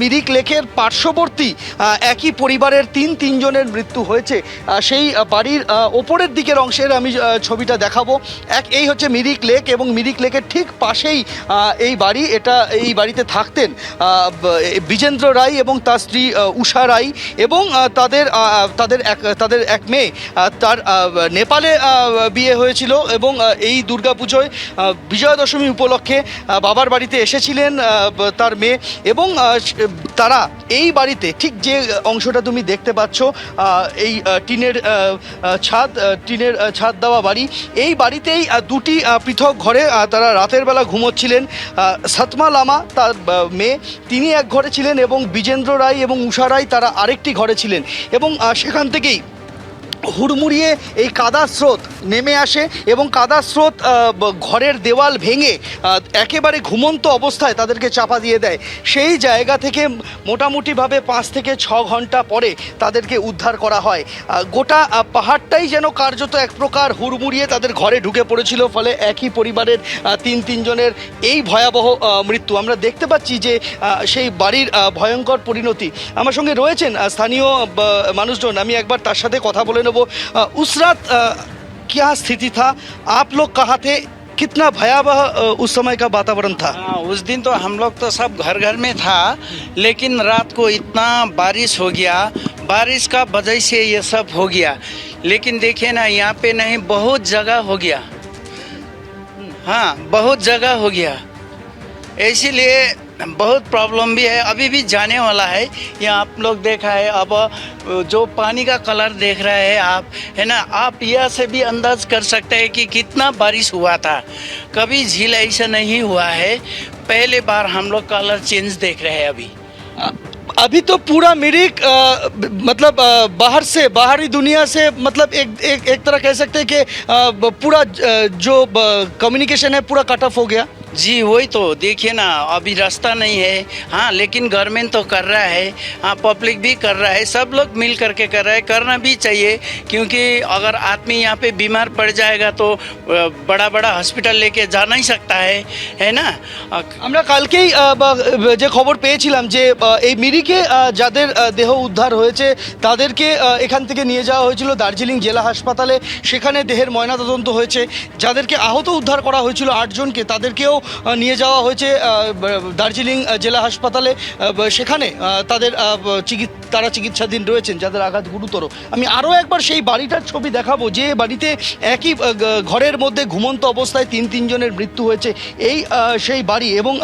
মিরিক লেকের পার্শ্ববর্তী একই পরিবারের তিন তিনজনের মৃত্যু হয়েছে। সেই বাড়ির ওপরের দিকের অংশের আমি ছবিটা দেখাবো। এক, এই হচ্ছে মিরিক লেক এবং মিরিক লেকের ঠিক পাশেই এই বাড়ি, এটা এই বাড়িতে থাকতেন বিজেন্দ্র রায় এবং তার স্ত্রী উষা রায় এবং তাদের তাদের এক তাদের এক মেয়ে তার নেপালে বিয়ে হয়েছিল এবং এই দুর্গাপুজোয় বিজয়া দশমী উপলক্ষে বাবার বাড়িতে এসেছিলেন তার মেয়ে এবং তারা এই বাড়িতে ঠিক যে অংশটা তুমি দেখতে পাচ্ছ এই টিনের ছাদ টিনের ছাদ দেওয়া বাড়ি, এই বাড়িতেই দুটি পৃথক ঘরে তারা রাতের বেলা ঘুমোচ্ছিলেন। সাতমা লামা, তার মেয়ে, তিনি এক ঘরে ছিলেন এবং বিজেন্দ্র রায় এবং উষা রায় তারা আরেকটি ঘরে ছিলেন। এবং সেখান থেকেই হুড়মুড়িয়ে এই কাদার স্রোত নেমে আসে এবং কাদার স্রোত ঘরের দেওয়াল ভেঙে একেবারে ঘুমন্ত অবস্থায় তাদেরকে চাপা দিয়ে দেয়। সেই জায়গা থেকে মোটামুটিভাবে পাঁচ থেকে ছ ঘণ্টা পরে তাদেরকে উদ্ধার করা হয়। গোটা পাহাড়টাই যেন কার্যত এক প্রকার হুড়মুড়িয়ে তাদের ঘরে ঢুকে পড়েছিল, ফলে একই পরিবারের তিন তিনজনের এই ভয়াবহ মৃত্যু। আমরা দেখতে পাচ্ছি যে সেই বাড়ির ভয়ঙ্কর পরিণতি। আমার সঙ্গে রয়েছেন স্থানীয় মানুষজন। আমি একবার তার সাথে কথা বলে নেব। আহ, उसरात अ, क्या स्थिति था? आप लोग कहाँ थे? कितना भयावह उस समय का वातावरण था? हाँ उस दिन तो हम लोग तो सब घर घर में था लेकिन रात को इतना बारिश हो गया बारिश का वजह से ये सब हो गया। लेकिन देखिए ना यहाँ पे नहीं बहुत जगह हो गया। हाँ बहुत जगह हो गया। इसीलिए बहुत प्रॉब्लम भी है अभी भी जाने वाला है। यहाँ आप लोग देखा है अब जो पानी का कलर देख रहे हैं आप है ना? आप यह से भी अंदाज कर सकते हैं कि कितना बारिश हुआ था। कभी झील ऐसा नहीं हुआ है। पहले बार हम लोग कलर चेंज देख रहे हैं अभी। अभी तो पूरा मिरिक मतलब अ, बाहर से बाहरी दुनिया से मतलब एक एक एक तरह कह सकते हैं कि पूरा जो कम्युनिकेशन है पूरा कट ऑफ़ हो गया। जी वही तो देखिए ना अभी रास्ता नहीं है हाँ लेकिन गवर्नमेंट तो कर रहा है हाँ पब्लिक भी कर रहा है सब लोग मिल करके कर रहा है करना भी चाहिए क्योंकि अगर आदमी यहाँ पे बीमार पड़ जाएगा तो अ, बड़ा बड़ा हॉस्पिटल लेके जा नहीं सकता है है ना अ, আমরা কালকেই আহ, বা- যে খবর পেয়েছিলাম যে আহ, এই মিরিকে আহ, যাদের আহ, দেহ উদ্ধার হয়েছে তাদেরকে আহ, এখান থেকে নিয়ে যাওয়া হয়েছিল দার্জিলিং জেলা হাসপাতালে সেখানে দেহের ময়নাতদন্ত হয়েছে যাদেরকে আহত উদ্ধার করা হয়েছিল আটজনকে তাদেরকেও আহ, নিয়ে যাওয়া হয়েছে দার্জিলিং জেলা হাসপাতালে। সেখানে তাদের আহ, ব- চিকিৎ তারা চিকিৎসাধীন রয়েছেন যাদের আঘাত গুরুতর। আমি আরও একবার সেই বাড়িটার ছবি দেখাবো যে বাড়িতে একই ঘরের মধ্যে ঘুমন্ত অবস্থায় তিন তিনজনের মৃত্যু হয়েছে। এই সেই বাড়ি এবং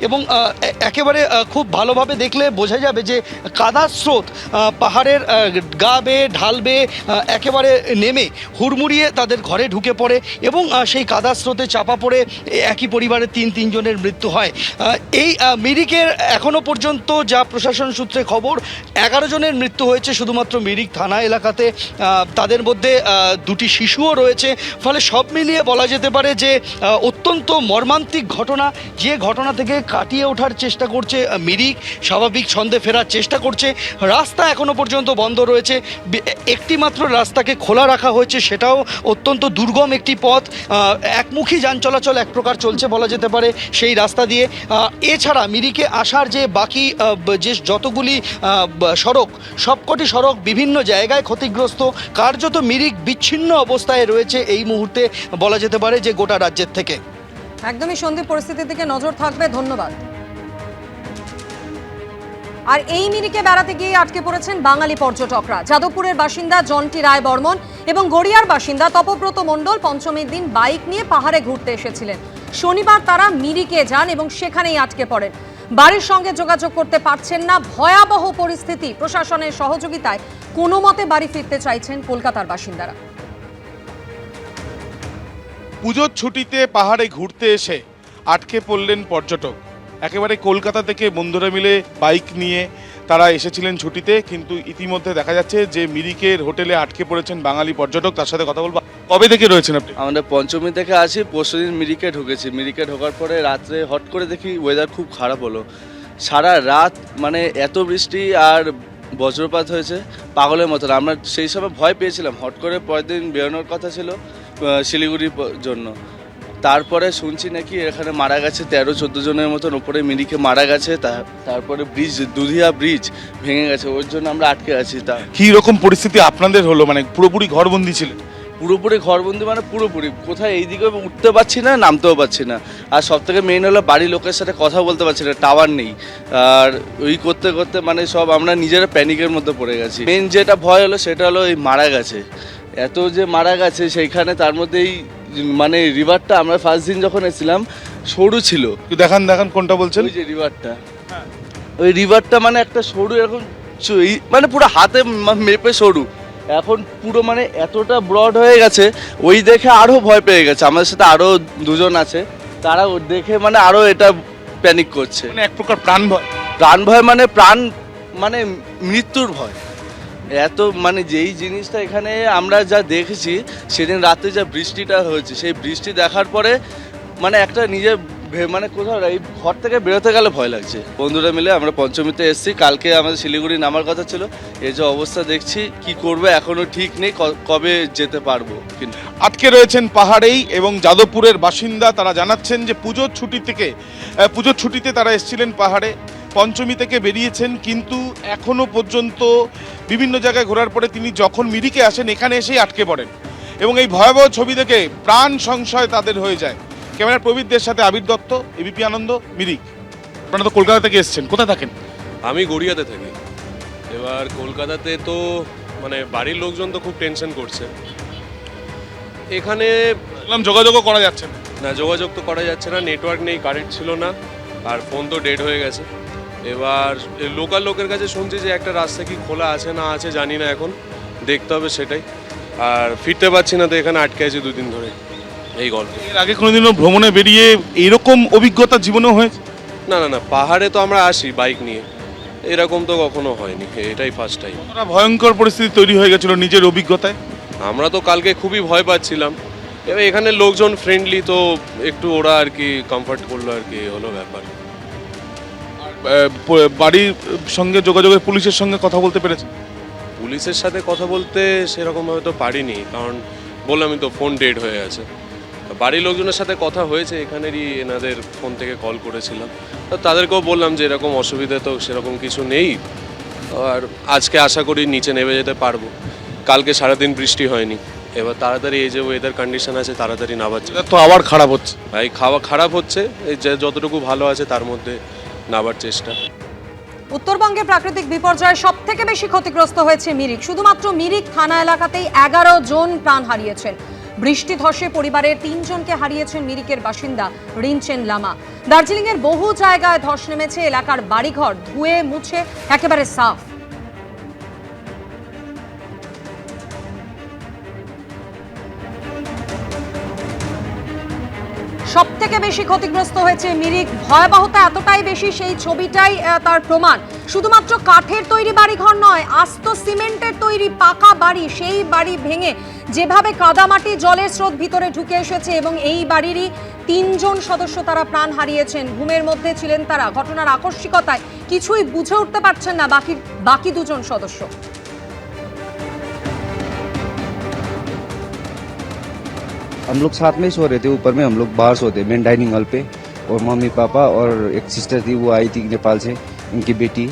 এবং একেবারে খুব ভালোভাবে দেখলে বোঝা যাবে যে কাদার স্রোত পাহাড়ের গা বেয়ে ঢাল বেয়ে একেবারে নেমে হুড়মুড়িয়ে তাদের ঘরে ঢুকে পড়ে এবং সেই কাদার স্রোতে চাপা পড়ে একই পরিবারের তিন তিনজনের মৃত্যু হয়। এই মিরিকের এখনও পর্যন্ত যা প্রশাসন সূত্রে খবর, এগারো জনের মৃত্যু হয়েছে শুধুমাত্র মিরিক থানা এলাকাতে। তাদের মধ্যে দুটি শিশুও রয়েছে। ফলে সব মিলিয়ে বলা যেতে পারে যে অত্যন্ত মর্মান্তিক ঘটনা। যে ঘটনা থেকে কাটিয়ে ওঠার চেষ্টা করছে মিরিক, স্বাভাবিক ছন্দে ফেরার চেষ্টা করছে। রাস্তা এখনও পর্যন্ত বন্ধ রয়েছে। একটি মাত্র রাস্তাকে খোলা রাখা হয়েছে, সেটাও অত্যন্ত দুর্গম একটি পথ। একমুখী যান চলাচল এক প্রকার চলছে বলা যেতে পারে সেই রাস্তা দিয়ে। এছাড়া মিরিকে আসার যে বাকি যে যতগুলি সড়ক, সবকটি সড়ক বিভিন্ন জায়গায় ক্ষতিগ্রস্ত। কার্যত মিরিক বিচ্ছিন্ন অবস্থায় রয়েছে এই মুহূর্তে বলা যেতে পারে যে গোটা রাজ্যের থেকে। একদমই সন্ধি পরিস্থিতির দিকে নজর থাকবে, ধন্যবাদ। আর এই মিরিকে বেড়াতে গিয়ে আটকে পড়েছেন বাঙালি পর্যটকরা। যাদবপুরের বাসিন্দা জন্টি রায় বর্মন এবং গড়িয়ার বাসিন্দা তপব্রত মণ্ডল পঞ্চমীর দিন বাইক নিয়ে পাহাড়ে ঘুরতে এসেছিলেন। শনিবার তারা মিরিকে যান এবং সেখানেই আটকে পড়েন। বাড়ির সঙ্গে যোগাযোগ করতে পারছেন না। ভয়াবহ পরিস্থিতি। প্রশাসনের সহযোগিতায় কোনো মতে বাড়ি ফিরতে চাইছেন কলকাতার বাসিন্দারা। পুজোর ছুটিতে পাহাড়ে ঘুরতে এসে আটকে পড়লেন পর্যটক। একেবারে কলকাতা থেকে বন্ধুরা মিলে বাইক নিয়ে তারা এসেছিলেন ছুটিতে, কিন্তু ইতিমধ্যে দেখা যাচ্ছে যে মিরিকের হোটেলে আটকে পড়েছেন বাঙালি পর্যটক, তার সাথে কথা বলব। কবে থেকে রয়েছেন আপনি? আমরা পঞ্চমী থেকে আসি পরশুদিন মিরিকে ঢুকেছি। মিরিকে ঢোকার পরে রাত্রে হট করে দেখি ওয়েদার খুব খারাপ হলো। সারা রাত মানে এত বৃষ্টি আর বজ্রপাত হয়েছে, পাগলের মতন। আমরা সেই সময় ভয় পেয়েছিলাম। হট করে পরের দিন বেরোনোর কথা ছিল শিলিগুড়ির জন্য। তারপরে শুনছি নাকি এখানে মারা গেছে তেরো চোদ্দ জনের মতন ওপরে মিরিকে মারা গেছে তা- তারপরে ব্রিজ দুধিয়া ব্রিজ ভেঙে গেছে ওর জন্য আমরা আটকে আছি তা। কি রকম পরিস্থিতি আপনাদের হলো? মানে পুরোপুরি ঘরবন্দি ছিলেন? পুরোপুরি ঘরবন্দি মানে পুরোপুরি। কোথায় এইদিকে উঠতে পারছি না নামতেও পারছি না। আর সব থেকে মেইন হলো বাড়ির লোকের সাথে কথা বলতে পারছি না টাওয়ার নেই। আর ওই করতে করতে মানে সব আমরা নিজেরা প্যানিকের মধ্যে পড়ে গেছি। মেন যেটা ভয় হলো সেটা হলো এই মারা গেছে। এত যে মারা গেছে সেইখানে তার মধ্যেই মানে রিভারটা আমরা ফার্স্ট দিন যখন এসেছিলাম সরু ছিল। দেখান দেখান কোনটা বলছেন? ওই যে রিভারটা ওই রিভারটা মানে একটা সরু এরকম মানে পুরো হাতে মেপে সরু। এখন পুরো মানে এতটা ব্রড হয়ে গেছে ওই দেখে আরও ভয় পেয়ে গেছে। আমাদের সাথে আরও দুজন আছে তারা ও দেখে মানে আরও এটা প্যানিক করছে। মানে এক প্রকার প্রাণ ভয়। প্রাণ ভয় মানে প্রাণ মানে মৃত্যুর ভয়। এত মানে যেই জিনিসটা এখানে আমরা যা দেখেছি, সেদিন রাতে যা বৃষ্টিটা হয়েছে, সেই বৃষ্টি দেখার পরে মানে একটা নিজের মানে কোথাও এই ঘর থেকে বেরোতে গেলে ভয় লাগছে। বন্ধুরা মিলে আমরা পঞ্চমীতে এসেছি, কালকে আমাদের শিলিগুড়ি নামার কথা ছিল। এই যে অবস্থা দেখছি, কি করবে এখনও ঠিক নেই কবে যেতে পারব কিন্তু। আটকে রয়েছেন পাহাড়েই এবং যাদবপুরের বাসিন্দা তারা জানাচ্ছেন যে পুজোর ছুটি থেকে পুজোর ছুটিতে তারা এসেছিলেন পাহাড়ে। পঞ্চমী থেকে বেরিয়েছেন কিন্তু এখনও পর্যন্ত বিভিন্ন জায়গায় ঘোরার পরে তিনি যখন মিরিকে আসেন এখানে এসেই আটকে পড়েন। এবং এই ভয়াবহ ছবি দেখে প্রাণ সংশয় তাদের হয়ে যায়। ক্যামেরা প্রবীরদের সাথে আবির দত্ত এবিপি আনন্দ মিরিক। আপনারা তো কলকাতা থেকে এসেছেন কোথায় থাকেন? আমি গড়িয়াতে থাকি। এবার কলকাতাতে তো মানে বাড়ির লোকজন তো খুব টেনশন করছে। এখানে যোগাযোগও করা যাচ্ছে না। না যোগাযোগ তো করা যাচ্ছে না নেটওয়ার্ক নেই কারেন্ট ছিল না আর ফোন তো ডেড হয়ে গেছে। এবার লোকাল লোকের কাছে শুনছি যে একটা রাস্তা কি খোলা আছে না আছে জানি না এখন। দেখতে হবে সেটাই। আর ফিরতে পারছি না তো এখানে আটকে আছি দুদিন ধরে। এই গল্প। এর আগে কোনোদিনও ভ্রমণে বেরিয়ে এরকম অভিজ্ঞতা জীবনেও হয়েছে? না না না পাহাড়ে তো আমরা আসি বাইক নিয়ে। এরকম তো কখনো হয়নি এটাই ফার্স্ট টাইম কতটা ভয়ঙ্কর পরিস্থিতি তৈরি হয়ে গেছিল নিজের অভিজ্ঞতায়? আমরা তো কালকে খুবই ভয় পাচ্ছিলাম। এবার এখানে লোকজন ফ্রেন্ডলি তো একটু ওরা আর কি কমফর্ট করল আর কি হলো ব্যাপার। বাড়ির সঙ্গে যোগাযোগের পুলিশের সঙ্গে কথা বলতে পেরেছে? পুলিশের সাথে কথা বলতে সেরকমভাবে তো পারিনি কারণ বললামই তো ফোন ডেড হয়ে আছে। বাড়ির লোকজনের সাথে কথা হয়েছে এখানেরই এনাদের ফোন থেকে কল করেছিলাম। তো তাদেরকেও বললাম যে এরকম অসুবিধা তো সেরকম কিছু নেই। আর আজকে আশা করি নিচে নেমে যেতে পারব। কালকে সারাদিন বৃষ্টি হয়নি। এবার তাড়াতাড়ি এই যে ওয়েদার কন্ডিশন আছে তাড়াতাড়ি নামার চেষ্টা তো আবার খারাপ হচ্ছে। ভাই খাওয়া খারাপ হচ্ছে। এই যে যতটুকু ভালো আছে তার মধ্যে নাবার চেষ্টা। উত্তরবঙ্গে প্রাকৃতিক বিপর্যয়ে সব থেকে বেশি ক্ষতিগ্রস্ত হয়েছে মিরিক। শুধুমাত্র মিরিক থানা এলাকাতেই এগারো জন প্রাণ হারিয়েছেন। বৃষ্টি ধসে পরিবারের তিনজনকে হারিয়েছেন মিরিকের বাসিন্দা রিনচেন লামা। দার্জিলিংয়ের বহু জায়গায় ধস নেমেছে এলাকার বাড়িঘর, ধুয়ে মুছে একেবারে সাফ। সব থেকে বেশি ক্ষতিগ্রস্ত হয়েছে মিরিক ভয়াবহতা এতটাই বেশি, সেই ছবিটাই তার প্রমাণ। শুধুমাত্র কাঠের তৈরি বাড়িঘর নয়, আস্ত সিমেন্টের তৈরি পাকা বাড়ি, সেই বাড়ি ভেঙে যেভাবে কাদামাটি জলের স্রোত ভিতরে ঢুকে এসেছে এবং এই বাড়িরই তিনজন সদস্য তারা প্রাণ হারিয়েছেন। ঘুমের মধ্যে ছিলেন তারা। ঘটনার আকস্মিকতায় কিছুই বুঝে উঠতে পারছেন না বাকি বাকি দুজন সদস্য। हम लोग साथ में ही सो रहे थे, ऊपर में हम लोग बाहर सोते मेन डाइनिंग हॉल पे। और मम्मी, पापा और एक सिस्टर थी, वो आई थी नेपाल से, उनकी बेटी।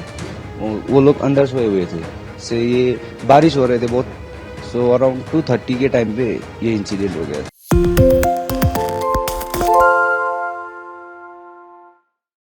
वो लोग अंदर सोए हुए थे। से ये बारिश हो रहे थे बहुत। सो अराउंड टू थर्टी के टाइम पे ये इंसिडेंट हो गया